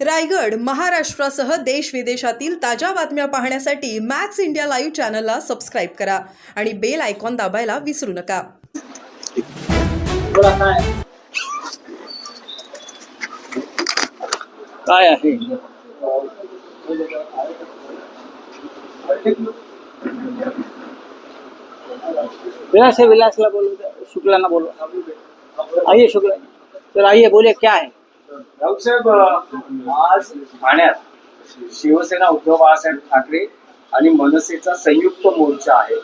रायगड महाराष्ट्रासह देश विदेशातील ताज्या बातम्या पाहण्यासाठी मॅक्स इंडिया लाईव्ह चॅनलला सबस्क्राईब करा आणि बेल आयकॉन दाबायला विसरू नका. काय आहे? विलास है विलासला बोलो शुक्लाना बोलो आइए शुक्ला. चलो आइए बोलिए क्या है राऊतसाहेब आज ठाण्यात शिवसेना उद्धव बाळासाहेब ठाकरे आणि मनसेचा संयुक्त मोर्चा आहे.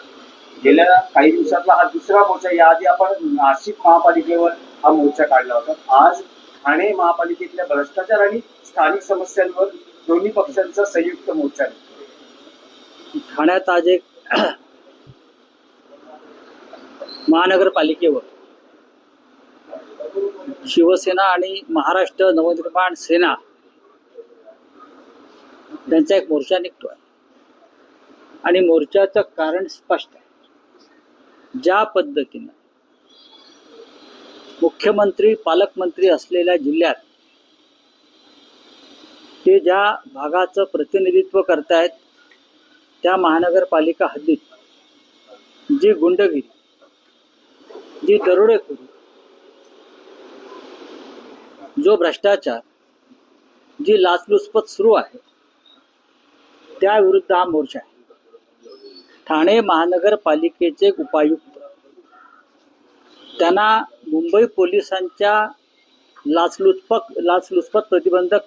गेल्या काही दिवसातला हा दुसरा मोर्चा याआधी आपण नाशिक महापालिकेवर हा मोर्चा काढला होता. आज ठाणे महापालिकेतल्या भ्रष्टाचार आणि स्थानिक समस्यांवर दोन्ही पक्षांचा संयुक्त मोर्चा आहे. ठाण्यात आज एक महानगरपालिकेवर शिवसेना आणि महाराष्ट्र नवनिर्माण सेना त्यांचा एक मोर्चा निघतोय. आणि मोर्चाचं कारण स्पष्ट आहे. ज्या पद्धतीनं मुख्यमंत्री पालकमंत्री असलेल्या जिल्ह्यात ते ज्या भागाचं प्रतिनिधित्व करतायत त्या महानगरपालिका हद्दीत जी गुंडगिरी जी दरोडेखोरी जो भ्रष्टाचार जी लाचलुचपत सुरू आहे त्याविरुद्ध हा मोर्चा आहे. ठाणे महानगरपालिकेचे उपायुक्त त्यांना मुंबई पोलिसांच्या लाचलुचपक लाचलुचपत प्रतिबंधक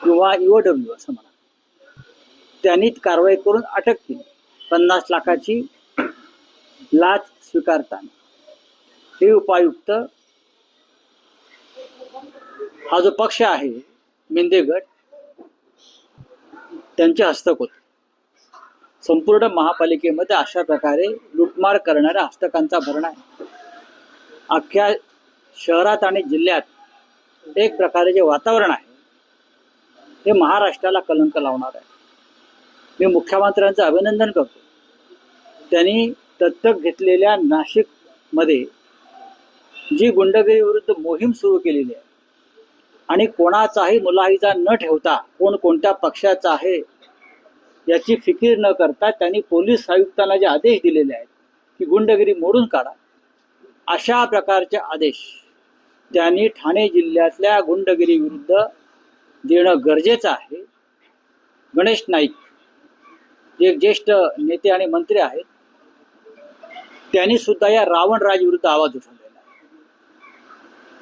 किंवा ईओडब्ल्यू असं म्हणा त्यांनी कारवाई करून अटक केली. पन्नास लाखाची लाच स्वीकारताना. हे उपायुक्त हा जो पक्ष आहे मिंदेगड त्यांचे हस्तक होते संपूर्ण महापालिकेमध्ये अशा प्रकारे लुटमार करणाऱ्या हस्तकांचा भरणा आहे. अख्ख्या शहरात आणि जिल्ह्यात एक प्रकारे जे वातावरण आहे हे महाराष्ट्राला कलंक लावणार आहे. मी मुख्यमंत्र्यांचं अभिनंदन करतो. त्यांनी दत्तक घेतलेल्या नाशिकमध्ये जी गुंडगिरीविरुद्ध मोहीम सुरू केलेली आहे आणि कोणाचाही मुलाहिजा न ठेवता कोण कोणत्या पक्षाचा आहे याची फिकीर न करता त्यांनी पोलीस आयुक्तांना जे आदेश दिलेले आहेत की गुंडगिरी मोडून काढा. अशा प्रकारचे आदेश त्यांनी ठाणे जिल्ह्यातल्या गुंडगिरी विरुद्ध देणं गरजेचं आहे. गणेश नाईक जे ज्येष्ठ नेते आणि मंत्री आहेत त्यांनी सुद्धा या रावण राज विरुद्ध आवाज उठवलेला आहे.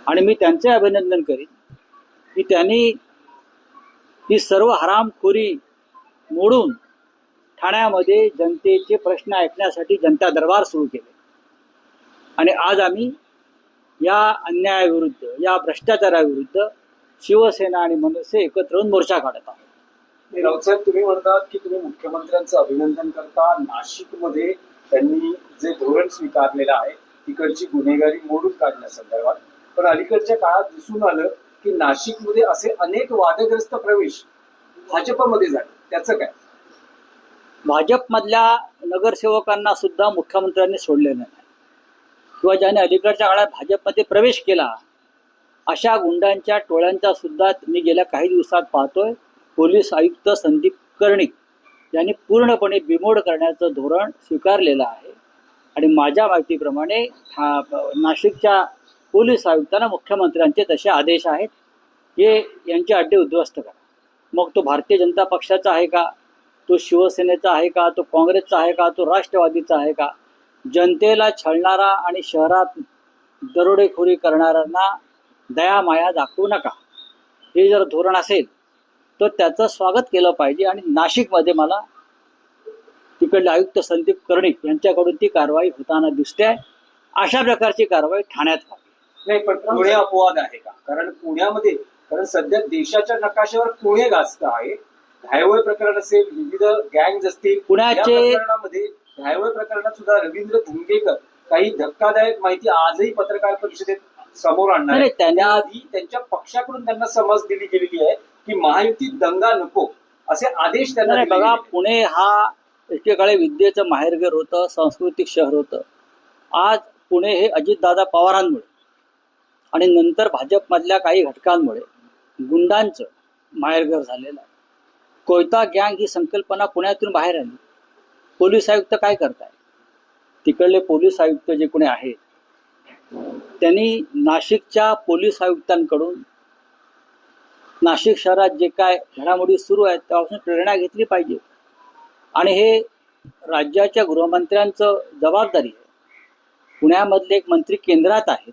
आणि मी त्यांचे अभिनंदन करीन. की त्यांनी ही सर्व हरामखोरी मोडून ठाण्यामध्ये जनतेचे प्रश्न ऐकण्यासाठी जनता दरबार सुरू केले. आणि आज आम्ही या अन्यायाविरुद्ध या भ्रष्टाचाराविरुद्ध शिवसेना आणि मनसे एकत्र येऊन मोर्चा काढत आहोत. राऊतसाहेब तुम्ही म्हणतात की तुम्ही मुख्यमंत्र्यांचं अभिनंदन करता. नाशिकमध्ये त्यांनी जे धोरण स्वीकारलेलं आहे तिकडची गुन्हेगारी मोडून काढण्यासंदर्भात. पण अलीकडच्या काळात दिसून आलं की नाशिकमध्ये असे अनेक वादग्रस्त प्रवेश भाजपमध्ये झाले. त्याचं काय? भाजपमधल्या नगरसेवकांना सुद्धा मुख्यमंत्र्यांनी सोडलेलं नाही. किंवा ज्याने अलीकडच्या काळात भाजपमध्ये प्रवेश केला अशा गुंडांच्या टोळ्यांचा सुद्धा मी गेल्या काही दिवसात पाहतोय. पोलीस आयुक्त संदीप कर्णिक यांनी पूर्णपणे बिमोड करण्याचं धोरण स्वीकारलेलं आहे. आणि माझ्या माहितीप्रमाणे हा नाशिकच्या पोलीस आयुक्तांना मुख्यमंत्र्यांचे तसे आदेश आहेत. हे यांचे अड्डे उद्ध्वस्त करा. मग तो भारतीय जनता पक्षाचा आहे का? तो शिवसेनेचा आहे का? तो काँग्रेसचा आहे का? तो राष्ट्रवादीचा आहे का? जनतेला छळणारा आणि शहरात दरोडेखोरी करणाऱ्यांना दया माया दाखवू नका. हे जर धोरण असेल तर त्याचं स्वागत केलं पाहिजे आणि नाशिकमध्ये मला तिकडले आयुक्त संदीप कर्णिक यांच्याकडून ती कारवाई होताना दिसते आहे. अशा प्रकारची कारवाई ठाण्यात व्हावी. नाही पण पुणे अपवाद आहे का? कारण पुण्यामध्ये कारण सध्या देशाच्या नकाशावर पुणे गाजत आहे. हायवे प्रकरण असेल विविध गँग असतील पुण्याचे- प्रकरणामध्ये हायवे प्रकरणात सुद्धा रवींद्र धुंगेकर काही धक्कादायक माहिती आजही पत्रकार परिषदेत समोर आणणार त्याआधी त्यांच्या पक्षाकडून त्यांना समज दिली गेलेली आहे की महायुतीत दंगा नको असे आदेश त्यांना बघा. पुणे हा एकेकाळी विद्येचं माहेरघर होतं सांस्कृतिक शहर होतं. आज पुणे हे अजितदादा पवारांमुळे आणि नंतर भाजपमधल्या काही घटकांमुळे गुंडांचं माहेरघर झालेलं आहे. कोयता गँग ही संकल्पना पुण्यातून बाहेर आली. पोलीस आयुक्त काय करताय? तिकडले पोलीस आयुक्त जे कोणी आहेत त्यांनी नाशिकच्या पोलीस आयुक्तांकडून नाशिक शहरात जे काय घडामोडी सुरू आहेत त्यापासून प्रेरणा घेतली पाहिजे. आणि हे राज्याच्या गृहमंत्र्यांचं जबाबदारी आहे. पुण्यामधले एक मंत्री केंद्रात आहेत.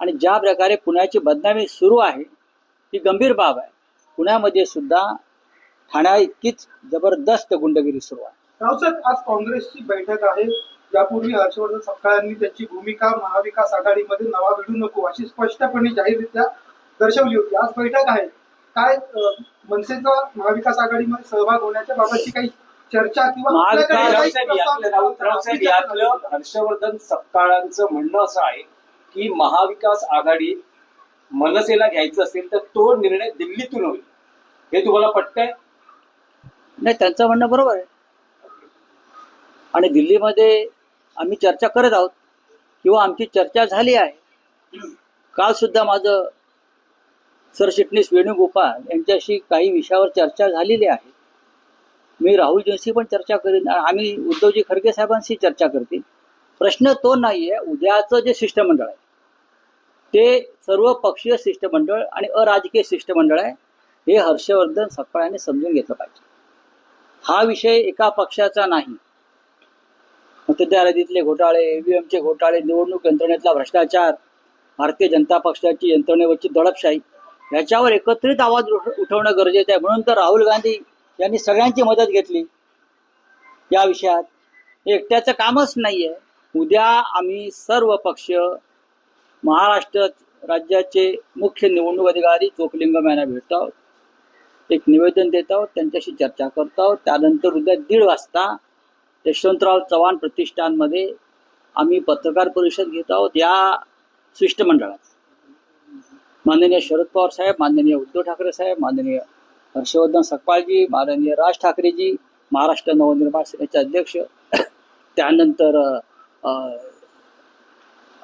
आणि ज्या प्रकारे पुण्याची बदनामी सुरू आहे ही गंभीर बाब आहे. पुण्यामध्ये सुद्धा ठाण्या इतकीच जबरदस्त गुंडगिरी सुरू आहे. रावसाहेब आज काँग्रेसची बैठक आहे. यापूर्वी हर्षवर्धन सपकाळांनी त्यांची भूमिका महाविकास आघाडीमध्ये नवा घडू नको अशी स्पष्टपणे जाहीररित्या दर्शवली होती. आज बैठक आहे. काय मनसेचा महाविकास आघाडीमध्ये सहभाग होण्याच्या बाबतची काही चर्चा किंवा हर्षवर्धन सपकाळांचं म्हणणं असं आहे की महाविकास आघाडी मनसेला घ्यायचं असेल तर तो निर्णय दिल्लीतून होईल. हे तुम्हाला पटतंय? नाही त्यांचं म्हणणं बरोबर आहे. आणि दिल्लीमध्ये आम्ही चर्चा करत आहोत किंवा आमची चर्चा झाली आहे. काल सुद्धा माझं सरचिटणीस वेणुगोपाल यांच्याशी काही विषयावर चर्चा झालेली आहे. मी राहुल जोशी पण चर्चा करीन. आम्ही उद्धवजी खडगे साहेबांशी चर्चा करतील. प्रश्न तो नाही आहे उद्याचं जे शिष्टमंडळ आहे ते सर्व पक्षीय शिष्टमंडळ आणि अराजकीय शिष्टमंडळ आहे हे हर्षवर्धन सफळाने समजून घेतलं पाहिजे. हा विषय एका पक्षाचा नाही. मतदारयादीतले घोटाळे ईव्हीएमचे घोटाळे निवडणूक यंत्रणेतला भ्रष्टाचार भारतीय जनता पक्षाची यंत्रणेवरची दडपशाही याच्यावर एकत्रित आवाज उठवणं गरजेचं आहे. म्हणून तर राहुल गांधी यांनी सगळ्यांची मदत घेतली या विषयात. हे एकट्याचं कामच नाही आहे उद्या आम्ही सर्व पक्ष महाराष्ट्र राज्याचे मुख्य निवडणूक अधिकारी चोकलिंगम यांना भेटतो आहोत एक निवेदन देत आहोत त्यांच्याशी चर्चा करतो आहोत त्यानंतर उद्या दीड वाजता यशवंतराव चव्हाण प्रतिष्ठानमध्ये आम्ही पत्रकार परिषद घेत आहोत. या शिष्टमंडळात माननीय शरद पवार साहेब माननीय उद्धव ठाकरे साहेब माननीय हर्षवर्धन सकपाळजी माननीय राज ठाकरेजी महाराष्ट्र नवनिर्माण सेनेचे अध्यक्ष त्यानंतर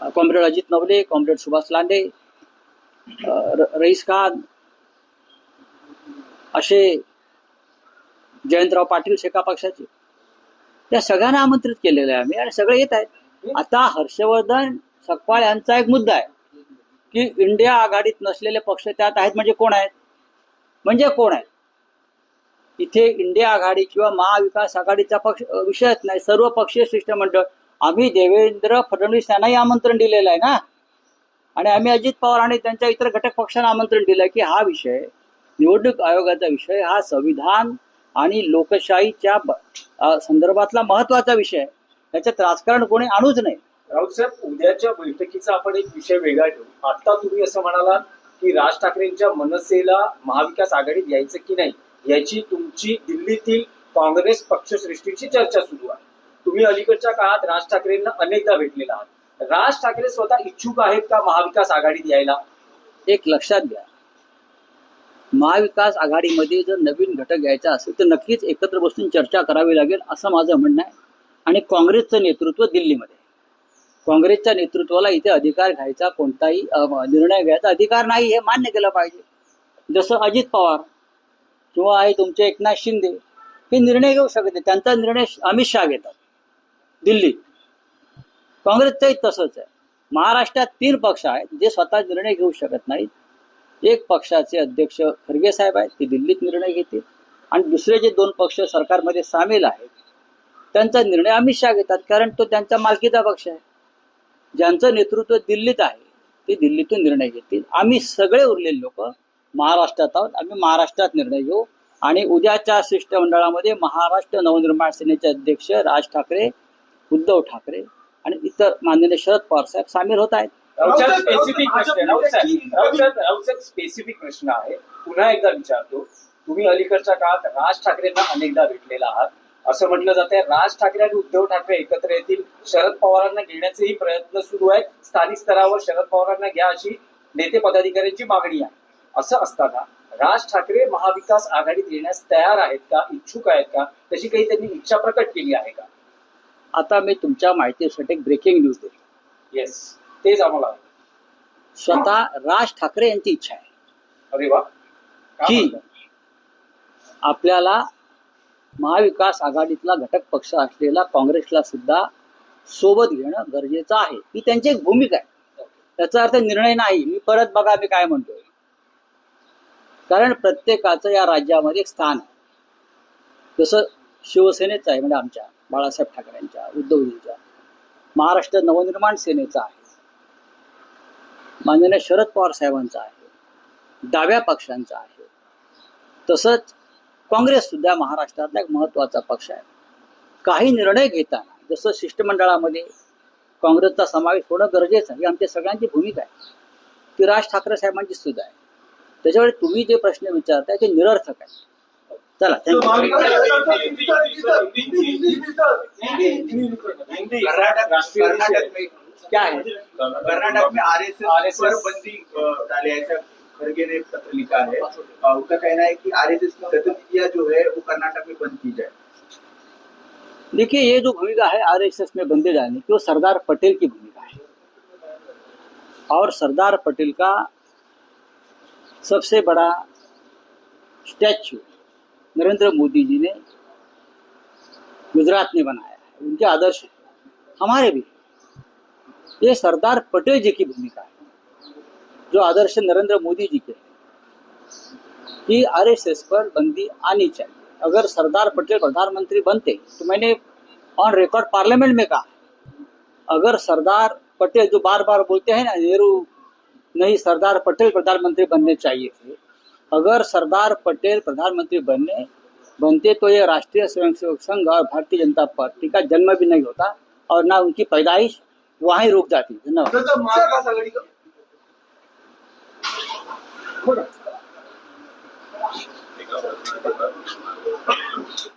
कॉम्रेड अजित नवले कॉम्रेड सुभाष लांडे रईस खान असे जयंतराव पाटील शेका पक्षाचे. त्या सगळ्यांना आमंत्रित केलेलं आहे आम्ही आणि सगळे येत आहेत. आता हर्षवर्धन सकपाळ यांचा एक मुद्दा आहे की इंडिया आघाडीत नसलेले पक्ष त्यात आहेत म्हणजे कोण आहेत? म्हणजे कोण आहेत? इथे इंडिया आघाडी किंवा महाविकास आघाडीचा पक्ष विषयच नाही. सर्व पक्षीय शिष्टमंडळ आम्ही देवेंद्र फडणवीस यांनाही आमंत्रण दिलेलं आहे ना? आणि आम्ही अजित पवार आणि त्यांच्या इतर घटक पक्षांना आमंत्रण दिलं की हा विषय निवडणूक आयोगाचा विषय हा संविधान आणि लोकशाहीच्या संदर्भातला महत्त्वाचा विषय आहे. त्याच्यात राजकारण कोणी आणूच नाही. राऊतसाहेब उद्याच्या बैठकीचा आपण एक विषय वेगळा ठेवू आता तुम्ही असं म्हणाला की राज ठाकरेंच्या मनसेला महाविकास आघाडीत यायचं की नाही याची तुमची दिल्लीतील काँग्रेस पक्षश्रेष्ठीची चर्चा सुरू आहे. तुम्ही अलीकडच्या काळात राज ठाकरेंना अनेकदा भेटलेला आहात. राज ठाकरे स्वतः इच्छुक आहेत का महाविकास आघाडीत यायला एक लक्षात घ्या. महाविकास आघाडीमध्ये जर नवीन घटक घ्यायचा असेल तर नक्कीच एकत्र बसून चर्चा करावी लागेल असं माझं म्हणणं आहे. आणि काँग्रेसचं नेतृत्व दिल्लीमध्ये. काँग्रेसच्या नेतृत्वाला इथे अधिकार घ्यायचा कोणताही निर्णय घ्यायचा अधिकार नाही हे मान्य केलं पाहिजे. जसं अजित पवार किंवा आहे तुमचे एकनाथ शिंदे हे निर्णय घेऊ शकत नाही. त्यांचा निर्णय अमित शहा घेतात. दिल्ली. काँग्रेसचंही तसंच आहे. महाराष्ट्रात तीन पक्ष आहेत जे स्वतः निर्णय घेऊ शकत नाहीत. एक पक्षाचे अध्यक्ष खरगे साहेब आहेत ते दिल्लीत निर्णय घेतील. आणि दुसरे जे दोन पक्ष सरकारमध्ये सामील आहेत त्यांचा निर्णय अमित शहा घेतात कारण तो त्यांचा मालकीचा पक्ष आहे. ज्यांचं नेतृत्व दिल्लीत आहे ते दिल्लीतून निर्णय घेतील. आम्ही सगळे उरलेले लोक महाराष्ट्रात आहोत. आम्ही महाराष्ट्रात निर्णय घेऊ. आणि उद्याच्या शिष्टमंडळामध्ये महाराष्ट्र नवनिर्माण सेनेचे अध्यक्ष राज ठाकरे उद्धव ठाकरे आणि इतर माननीय शरद पवार साहेब सामील होत आहेत. स्पेसिफिक प्रश्न आहे. पुन्हा एकदा विचारतो तुम्ही अलीकडच्या काळात राज ठाकरेंना अनेकदा भेटलेला आहात. असं म्हटलं जात आहे राज ठाकरे आणि उद्धव ठाकरे एकत्र येतील. शरद पवारांना घेण्याचेही प्रयत्न सुरू आहेत. स्थानिक स्तरावर शरद पवारांना घ्या अशी नेते पदाधिकाऱ्यांची मागणी आहे. असं असताना राज ठाकरे महाविकास आघाडीत येण्यास तयार आहेत का इच्छुक आहेत का? तशी काही त्यांनी इच्छा प्रकट केली आहे का? आता मी तुमच्या माहितीसाठी एक ब्रेकिंग न्यूज देतो येस तेच आम्हाला. स्वतः राज ठाकरे यांची इच्छा आहे. अरे वा. की आपल्याला महाविकास आघाडीतला घटक पक्ष असलेला काँग्रेसला सुद्धा सोबत घेणं गरजेचं आहे. ही त्यांची एक भूमिका आहे. त्याचा अर्थ निर्णय नाही. मी परत बघा मी काय म्हणतोय. कारण प्रत्येकाचं या राज्यामध्ये एक स्थान आहे. जसं शिवसेनेचं आहे म्हणजे आमच्या. बाळासाहेब ठाकरेंच्या उद्धवजींच्या महाराष्ट्र नवनिर्माण सेनेचा आहे. माननीय शरद पवार साहेबांचा आहे. डाव्या पक्षांचा आहे. तसंच काँग्रेस सुद्धा महाराष्ट्रातला एक महत्त्वाचा पक्ष आहे. काही निर्णय घेताना जसं शिष्टमंडळामध्ये काँग्रेसचा समावेश होणं गरजेचं आहे ही आमच्या सगळ्यांची भूमिका आहे. ती राज ठाकरे साहेबांची सुद्धा आहे. त्याच्यामुळे तुम्ही जे प्रश्न विचारताय ते निरर्थक आहे. चला कर्नाटक कर्नाटक में क्या है? कर्नाटक में आरएसएस पर बंदी डाले ऐसा खड़गे ने पत्र लिखा है। उनका कहना है कि आरएसएस की गतिविधियाँ जो है वो कर्नाटक में बंद की जाए। देखिए ये जो भूमिका है आरएसएस में बंदे डालने की वो सरदार पटेल की भूमिका है। और सरदार पटेल का सबसे बड़ा स्टैच्यू नरेंद्र मोदी जी ने गुजरात में बनाया है, उनके आदर्श। हमारे भी ये सरदार पटेल जी की भूमिका है, जो आदर्श नरेंद्र मोदी जी के कि आरएसएस पर बंदी आनी चाहिए अगर सरदार पटेल प्रधानमंत्री बनते तो मैंने ऑन रिकॉर्ड पार्लियामेंट में कहा अगर सरदार पटेल जो बार बार बोलते हैं ना, नेहरू नहीं, सरदार पटेल प्रधानमंत्री बनने चाहिए थे अगर सरदार पटेल प्रधानमंत्री बनने, बनते तो ये राष्ट्रीय स्वयंसेवक संघ और भारतीय जनता पार्टी का जन्म भी नहीं होता और ना उनकी पैदाइश, वहाँ रुक जाती धन्यवाद। महाविकास आघाडी